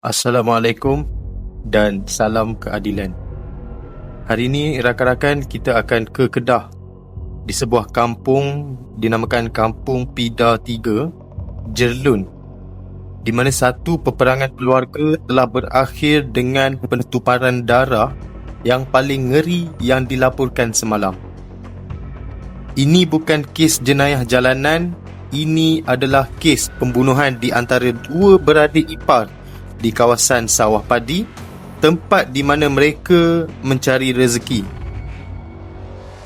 Assalamualaikum dan salam keadilan. Hari ini rakan-rakan kita akan ke Kedah di sebuah kampung dinamakan Kampung Pida 3, Jerlun di mana satu peperangan keluarga telah berakhir dengan penutuparan darah yang paling ngeri yang dilaporkan semalam. Ini bukan kes jenayah jalanan, ini adalah kes pembunuhan di antara dua beradik ipar di kawasan sawah padi, tempat di mana mereka mencari rezeki.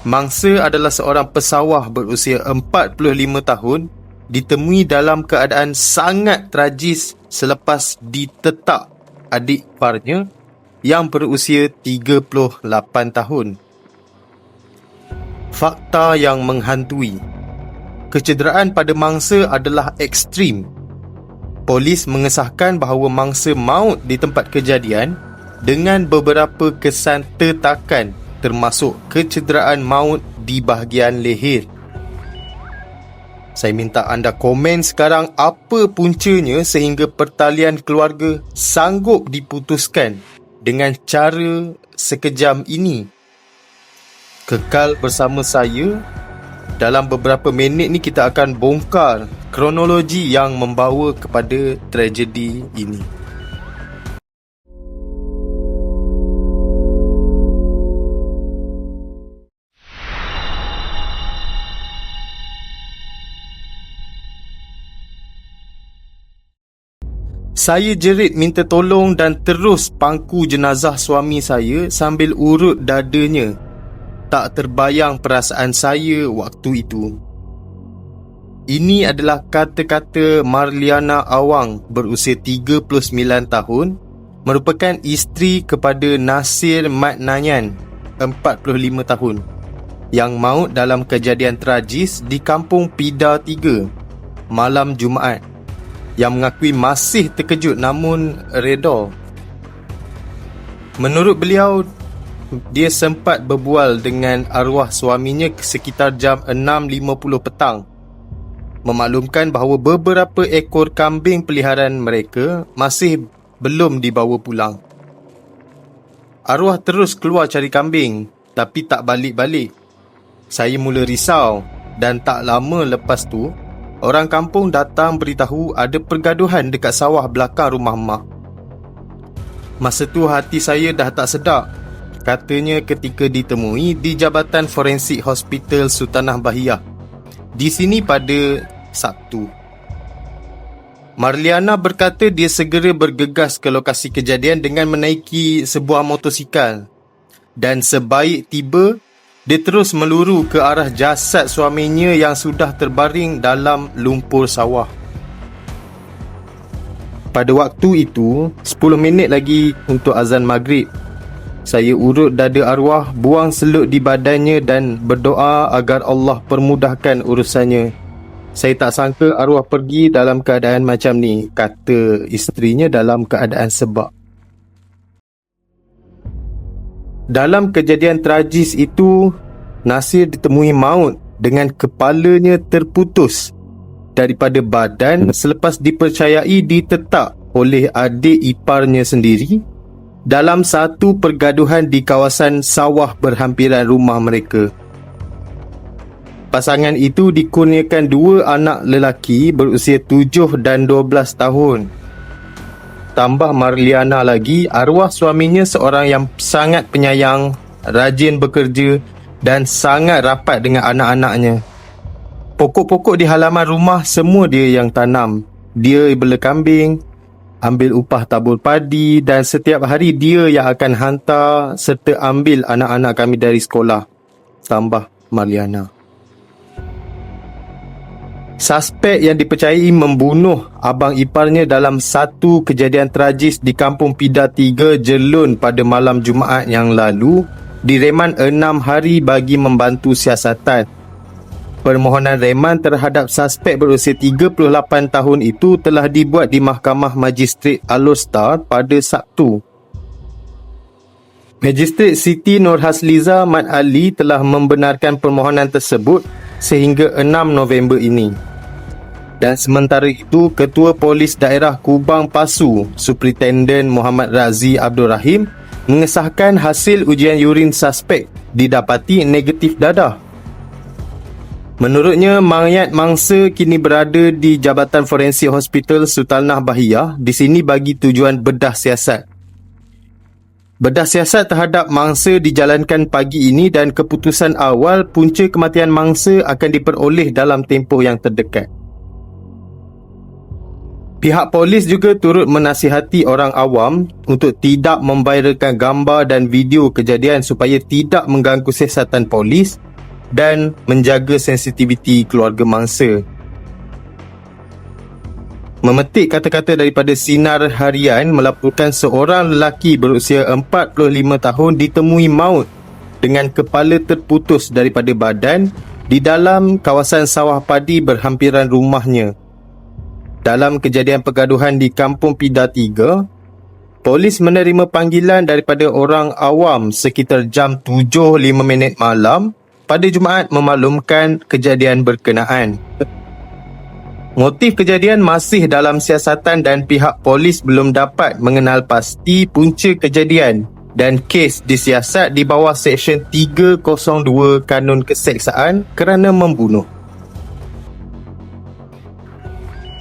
Mangsa adalah seorang pesawah berusia 45 tahun ditemui dalam keadaan sangat tragis selepas ditetak adik iparnya yang berusia 38 tahun. Fakta yang menghantui. Kecederaan pada mangsa adalah ekstrim Polis mengesahkan bahawa mangsa maut di tempat kejadian dengan beberapa kesan tetakan termasuk kecederaan maut di bahagian leher. Saya minta anda komen sekarang apa puncanya sehingga pertalian keluarga sanggup diputuskan dengan cara sekejam ini. Kekal bersama saya dalam beberapa minit ni kita akan bongkar kronologi yang membawa kepada tragedi ini. Saya jerit minta tolong dan terus pangku jenazah suami saya sambil urut dadanya tak terbayang perasaan saya waktu itu. Ini adalah kata-kata Marliana Awang berusia 39 tahun merupakan isteri kepada Nasir Mat Nanyan 45 tahun yang maut dalam kejadian tragis di kampung Pida 3 malam Jumaat yang mengakui masih terkejut namun reda. Menurut beliau, dia sempat berbual dengan arwah suaminya sekitar jam 6.50 petang memaklumkan bahawa beberapa ekor kambing peliharaan mereka masih belum dibawa pulang. Arwah terus keluar cari kambing tapi tak balik-balik. Saya mula risau dan tak lama lepas tu orang kampung datang beritahu ada pergaduhan dekat sawah belakang rumah mak. Masa tu hati saya dah tak sedap katanya ketika ditemui di Jabatan Forensik Hospital Sultanah Bahiyah. Di sini pada Sabtu. Marliana berkata dia segera bergegas ke lokasi kejadian dengan menaiki sebuah motosikal. Dan sebaik tiba, dia terus meluru ke arah jasad suaminya yang sudah terbaring dalam lumpur sawah. Pada waktu itu, 10 minit lagi untuk azan maghrib. Saya urut dada arwah, buang selut di badannya dan berdoa agar Allah permudahkan urusannya. Saya tak sangka arwah pergi dalam keadaan macam ni, kata isterinya dalam keadaan sebab. Dalam kejadian tragis itu, Nasir ditemui maut dengan kepalanya terputus daripada badan selepas dipercayai ditetak oleh adik iparnya sendiri dalam satu pergaduhan di kawasan sawah berhampiran rumah mereka. Pasangan itu dikurniakan dua anak lelaki berusia tujuh dan dua belas tahun. Tambah Marliana lagi, arwah suaminya seorang yang sangat penyayang, rajin bekerja dan sangat rapat dengan anak-anaknya. Pokok-pokok di halaman rumah semua dia yang tanam. Dia bela kambing, ambil upah tabur padi dan setiap hari dia yang akan hantar serta ambil anak-anak kami dari sekolah. Tambah Marliana. Suspek yang dipercayai membunuh abang iparnya dalam satu kejadian tragis di kampung Pida 3 Jelun pada malam Jumaat yang lalu direman enam hari bagi membantu siasatan Permohonan reman terhadap suspek berusia 38 tahun itu telah dibuat di Mahkamah Magistrat Alostar pada Sabtu. Magistrat Siti Nurhasliza Mat Ali telah membenarkan permohonan tersebut sehingga 6 November ini. Dan sementara itu, Ketua Polis Daerah Kubang Pasu, Superintenden Muhammad Razi Abdul Rahim, mengesahkan hasil ujian urin suspek didapati negatif dadah. Menurutnya, mayat mangsa kini berada di Jabatan Forensik Hospital Sultanah Bahiyah di sini bagi tujuan bedah siasat. Bedah siasat terhadap mangsa dijalankan pagi ini dan keputusan awal punca kematian mangsa akan diperoleh dalam tempoh yang terdekat. Pihak polis juga turut menasihati orang awam untuk tidak memviralkan gambar dan video kejadian supaya tidak mengganggu siasatan polis dan menjaga sensitiviti keluarga mangsa. Memetik kata-kata daripada Sinar Harian melaporkan seorang lelaki berusia 45 tahun ditemui maut dengan kepala terputus daripada badan di dalam kawasan sawah padi berhampiran rumahnya. Dalam kejadian pergaduhan di Kampung Pida 3, polis menerima panggilan daripada orang awam sekitar jam 7.05 minit malam pada Jumaat memaklumkan kejadian berkenaan. Motif kejadian masih dalam siasatan dan pihak polis belum dapat mengenal pasti punca kejadian dan kes disiasat di bawah Seksyen 302 Kanun Keseksaan kerana membunuh.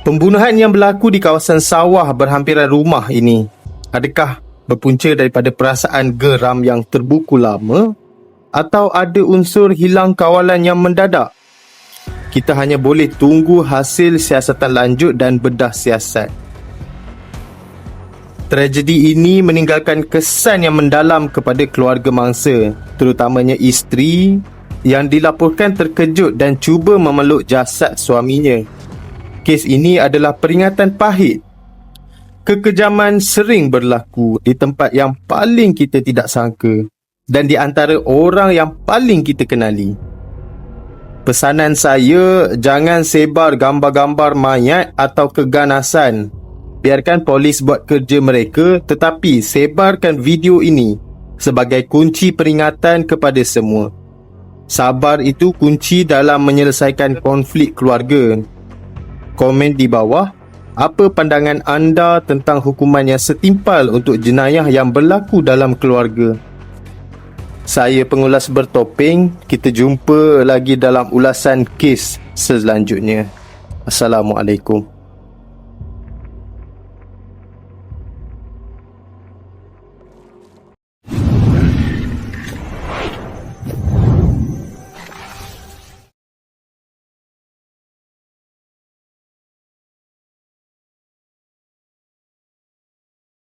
Pembunuhan yang berlaku di kawasan sawah berhampiran rumah ini adakah berpunca daripada perasaan geram yang terbuku lama atau ada unsur hilang kawalan yang mendadak. Kita hanya boleh tunggu hasil siasatan lanjut dan bedah siasat. Tragedi ini meninggalkan kesan yang mendalam kepada keluarga mangsa, terutamanya isteri yang dilaporkan terkejut dan cuba memeluk jasad suaminya. Kes ini adalah peringatan pahit. Kekejaman sering berlaku di tempat yang paling kita tidak sangka dan di antara orang yang paling kita kenali. Pesanan saya, jangan sebar gambar-gambar mayat atau keganasan. Biarkan polis buat kerja mereka tetapi sebarkan video ini sebagai kunci peringatan kepada semua. Sabar itu kunci dalam menyelesaikan konflik keluarga. Komen di bawah, apa pandangan anda tentang hukuman yang setimpal untuk jenayah yang berlaku dalam keluarga? Saya pengulas bertopeng. Kita jumpa lagi dalam ulasan kes selanjutnya. Assalamualaikum.